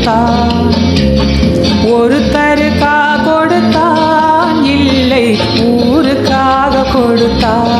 கொடுத்தான். ஒருத்தருக்கா கொடுத்தான் இல்லை ஊருக்காக கொடுத்தான்.